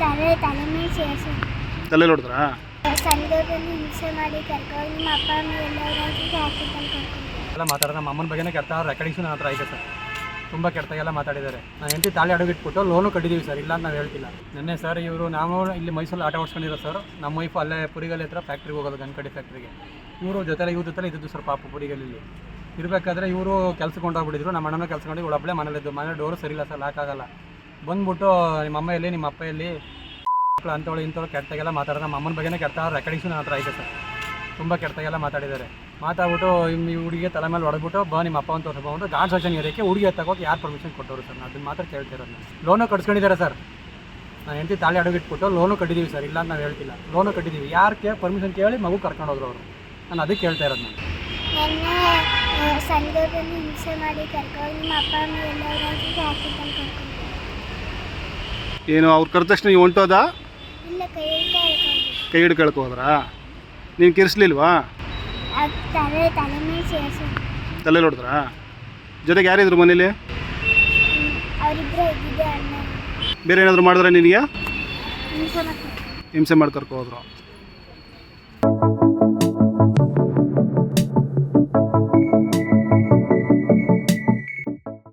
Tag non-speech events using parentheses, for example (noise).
ತಲೆ ತಲೆ ಮೇಲೆ ಸೇರಿಸಿ. ತಲೆ ಹೊಡೆದ್ರಾ? ಸಂಘದಲ್ಲಿ ಹಿಂಸೆ ಮಾಡಿ ಕರ್ಕೊಂಡು ನಿಮ್ಮ ಅಪ್ಪ ಅಮ್ಮ ಎಲ್ಲ ಹಾಸ್ಪಿಟಲ್ ಕರ್ಕೊಂಡು ಎಲ್ಲ ಮಾತಾಡೋದು ನಮ್ಮ ಅಮ್ಮನ ಬಗ್ಗೆನೇ ಕೆಟ್ಟ ರೆಕಾರ್ಡಿಂಗ್ಸು ನನ್ನ ಹತ್ರ ಇದೆ ಸರ್. ತುಂಬ ಕೆಟ್ಟದಾಗೆಲ್ಲ ಮಾತಾಡಿದ್ದಾರೆ. ನಾನು ಹೆಂಡತಿ ತಾಳಿ ಅಡಗಿಟ್ಬಿಟ್ಟು ಲೋನು ಕಟ್ಟಿದ್ದೀವಿ ಸರ್ ಇಲ್ಲ ಅಂತ ನಾವು ಹೇಳ್ತಿಲ್ಲ. ನಿನ್ನೆ ಸರ್ ಇವರು ನಾವು ಇಲ್ಲಿ ಮೈಸೂರು ಆಟ ಓಡಿಸ್ಕೊಂಡಿರೋ ಸರ್ ನಮ್ಮ ವೈಫು ಅಲ್ಲೇ ಪುರಿಗಲ್ಲಿ ಹತ್ರ ಫ್ಯಾಕ್ಟ್ರಿಗೆ ಹೋಗೋದು ಗನ್ಕಡಿ ಫ್ಯಾಕ್ಟ್ರಿಗೆ ಇವರು ಜೊತೆಲೆ ಇವ್ರ ಜೊತೆಲೆ ಇದ್ದಿದ್ದು ಸರ್ ಪಾಪ ಪುರಿಗಲ್ಲಿ ಇರಬೇಕಾದ್ರೆ ಇವರು ಕೆಲ್ಸಕ್ಕೆ ಕೊಂಡೋಗ್ಬಿಟ್ಟಿದ್ರು ನಮ್ಮ ಅಣ್ಣನ ಕೆಲಸ ಕೊಂಡು ಇವಳು ಒಬ್ಬಳೇ ಮನೇಲಿದ್ದು. ಮನೆ ಡೋರು ಸರಿಯಿಲ್ಲ ಸರ್ ಲಾಕ್ ಆಗಲ್ಲ. ಬಂದ್ಬಿಟ್ಟು ನಿಮ್ಮ ಅಮ್ಮ ಎಲ್ಲಿ, ನಿಮ್ಮ ಅಪ್ಪ ಎಲ್ಲಿ? (laughs) ಅಂಥವಳು ಇಂಥವ್ಳು ಕೆಟ್ಟಗೆಲ್ಲ ಮಾತಾಡೋದು ನಮ್ಮ ಅಮ್ಮನ ಬಗ್ಗೆನೇ ಕೆಟ್ಟ ರೆಕಾರ್ಡಿಂಗ್ಸು ನನ್ನ ಹತ್ರ ಐತೆ ಸರ್. ತುಂಬ ಕೆಟ್ಟಗೆಲ್ಲ ಮಾತಾಡಿದ್ದಾರೆ. ಮಾತಾಡ್ಬಿಟ್ಟು ಈ ಹುಡುಗಿಗೆ ತಲೆ ಮೇಲೆ ಹೊಡೆದ್ಬಿಟ್ಟು, ಬಾ ನಿಮ್ಮ ಅಪ್ಪ ಅಂತ ತಗೊಂಡು ಗಾಡ್ ಸೆಕ್ಷನ್ ಇರೋಕ್ಕೆ ಹುಡುಗಿ ತಗೋಕೆ ಯಾರು ಪರ್ಮಿಷನ್ ಕೊಟ್ಟವರು ಸರ್? ನಾನು ಅದನ್ನ ಮಾತ್ರ ಕೇಳ್ತಿರೋದು ಲೋನು ಕಟ್ಸ್ಕೊಂಡಿದ್ದಾರೆ ಸರ್. ನಾನು ಹೆಂಡತಿ ತಾಳಿ ಅಡಗಿಟ್ಬಿಟ್ಟು ಲೋನು ಕಟ್ಟಿದ್ದೀವಿ ಸರ್. ಇಲ್ಲ ಅಂತ ನಾವು ಹೇಳ್ತಿಲ್ಲ. ಲೋನು ಕಟ್ಟಿದ್ದೀವಿ ಯಾರು ಕೇ ಪರ್ಮಿಷನ್ ಕೇಳಿ ಮಗು ಕರ್ಕೊಂಡು ಹೋದ್ರು ಅವರು. ನಾನು ಅದಕ್ಕೆ ಕೇಳ್ತಾ ಇರೋದು ನಾನು. ಸಂಜೆ ಹಿಂಸೆ ಮಾಡಿ ಕರ್ಕೊಂಡು ನಿಮ್ಮ ಅಪ್ಪ, ಅಮ್ಮ ಎಲ್ಲ ಹಾಸ್ಪಿಟಲ್ ಕರ್ಕೊಂಡು ಏನು ಅವ್ರು ಕರೆದ ತಕ್ಷಣ ನೀವು ಹೊಂಟೋದ? ಕೈ ಹಿಡ್ಕೊಳಕ್ಕೆ ಹೋದ್ರಾ? ನೀನು ಕಿರಿಸ್ಲಿಲ್ವಾ? ತಲೆ ಹೊಡೆದ್ರಾ? ಜೊತೆಗೆ ಯಾರಿದ್ರು ಮನೇಲಿ? ಬೇರೆ ಏನಾದರೂ ಮಾಡಿದ್ರೆ ನಿನಗೆ? ಹಿಂಸೆ ಮಾಡಿ ಕರ್ಕೊ ಹೋದ್ರು.